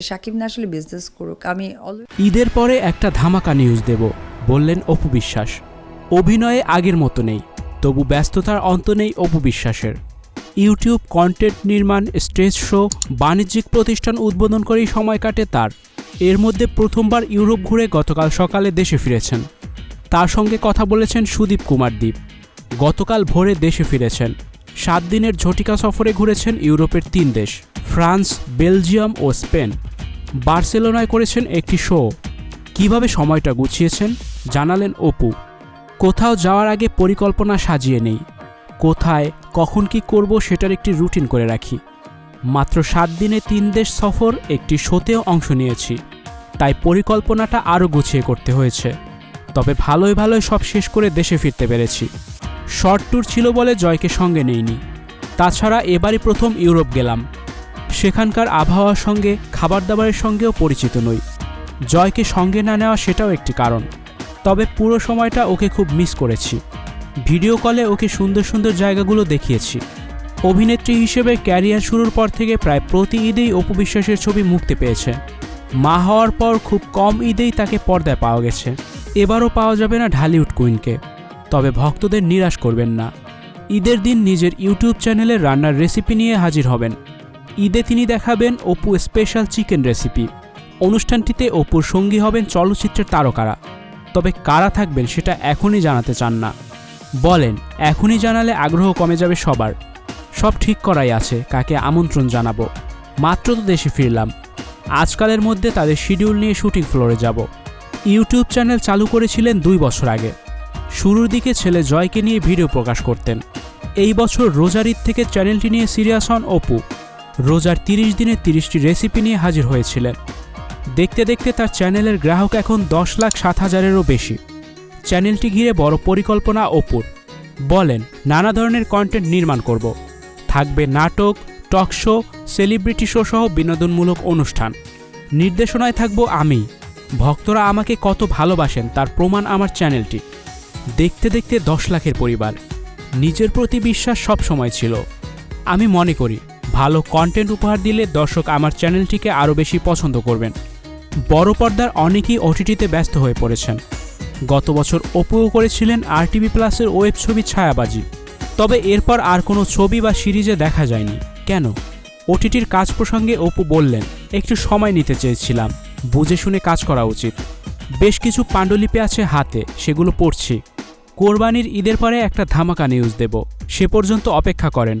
সাকিব না আসলে বিজনেস করুক, আমি ঈদের পরে একটা ধামাকা নিউজ দেব, বললেন অপু বিশ্বাস। অভিনয়ে আগের মতো নেই, তবু ব্যস্ততার অন্ত নেই অপু বিশ্বাসের। ইউটিউব কন্টেন্ট নির্মাণ স্টেজ শো বাণিজ্যিক প্রতিষ্ঠান উদ্বোধন করেই সময় কাটে তার। এর মধ্যে প্রথমবার ইউরোপ ঘুরে গতকাল সকালে দেশে ফিরেছেন। তার সঙ্গে কথা বলেছেন সুদীপ কুমার দ্বীপ গতকাল ভোরে দেশে ফিরেছেন। সাত দিনের ঝটিকা সফরে ঘুরেছেন ইউরোপের তিন দেশ, ফ্রান্স, বেলজিয়াম ও স্পেন। বার্সেলোনায় করেছেন একটি শো। কীভাবে সময়টা গুছিয়েছেন? জানালেন অপু। কোথাও যাওয়ার আগে পরিকল্পনা সাজিয়ে নেই। কোথায়, কখন কি করব সেটার একটি রুটিন করে রাখি। মাত্র সাত দিনে তিন দেশ সফর একটি শোতেও অংশ নিয়েছি। তাই পরিকল্পনাটা আরও গুছিয়ে করতে হয়েছে। তবে ভালোই ভালোই সব শেষ করে দেশে ফিরতে পেরেছি। শর্ট ট্যুর ছিল বলে জয়কে সঙ্গে নেইনি। তাছাড়া এবারই প্রথম ইউরোপ গেলাম। সেখানকার আবহাওয়ার সঙ্গে খাবার দাবারের সঙ্গেও পরিচিত নই। জয়কে সঙ্গে না নেওয়া সেটাও একটি কারণ। তবে পুরো সময়টা ওকে খুব মিস করেছি। ভিডিও কলে ওকে সুন্দর সুন্দর জায়গাগুলো দেখিয়েছি। অভিনেত্রী হিসেবে ক্যারিয়ার শুরুর পর থেকে প্রায় প্রতি ঈদেই অপু বিশ্বাসের ছবি মুক্তি পেয়েছে। মা হওয়ার পর খুব কম ঈদেই তাকে পর্দায় পাওয়া গেছে। এবারও পাওয়া যাবে না ঢালিউড কুইনকে। তবে ভক্তদের নিরাশ করবেন না। ঈদের দিন নিজের ইউটিউব চ্যানেলে রান্নার রেসিপি নিয়ে হাজির হবেন। ঈদে তিনি দেখাবেন অপু স্পেশাল চিকেন রেসিপি অনুষ্ঠানটিতে অপুর সঙ্গী হবেন চলচ্চিত্রের তারকারা। তবে কারা থাকবেন সেটা এখনই জানাতে চান না। বলেন, এখনই জানালে আগ্রহ কমে যাবে সবার। সব ঠিক করাই আছে, কাকে আমন্ত্রণ জানাব। মাত্র তো দেশে ফিরলাম। আজকালের মধ্যে তাদের শিডিউল নিয়ে শুটিং ফ্লোরে যাব। ইউটিউব চ্যানেল চালু করেছিলেন দুই বছর আগে। শুরুর দিকে ছেলে জয়কে নিয়ে ভিডিও প্রকাশ করতেন। এই বছর রোজার থেকে চ্যানেলটি নিয়ে সিরিয়াস হন অপু। রোজার তিরিশ দিনে তিরিশটি রেসিপি নিয়ে হাজির হয়েছিলেন। দেখতে দেখতে তার চ্যানেলের গ্রাহক এখন দশ লাখ সাত হাজারেরও বেশি। চ্যানেলটি ঘিরে বড় পরিকল্পনা অপুর বলেন, নানা ধরনের কন্টেন্ট নির্মাণ করব। থাকবে নাটক টক শো সেলিব্রিটি শো সহ বিনোদনমূলক অনুষ্ঠান। নির্দেশনায় থাকব আমি। ভক্তরা আমাকে কত ভালোবাসেন তার প্রমাণ আমার চ্যানেলটি দেখতে দেখতে দশ লাখের পরিবার। নিজের প্রতি বিশ্বাস সব সময় ছিল। আমি মনে করি ভালো কন্টেন্ট উপহার দিলে দর্শক আমার চ্যানেলটিকে আরও বেশি পছন্দ করবেন। বড় পর্দার অনেকেই ওটিটিতে ব্যস্ত হয়ে পড়েছেন। গত বছর অপুও করেছিলেন আরটিভি প্লাসের ওয়েব ছবি ছায়াবাজি। তবে এরপর আর কোনো ছবি বা সিরিজে দেখা যায়নি। কেন? ওটিটির কাজ প্রসঙ্গে অপু বললেন, একটু সময় নিতে চেয়েছিলাম। বুঝে শুনে কাজ করা উচিত। বেশ কিছু পাণ্ডুলিপি আছে হাতে, সেগুলো পড়ছি। কোরবানির ঈদের পরে একটা ধামাকা নিউজ দেব। সে পর্যন্ত অপেক্ষা করেন।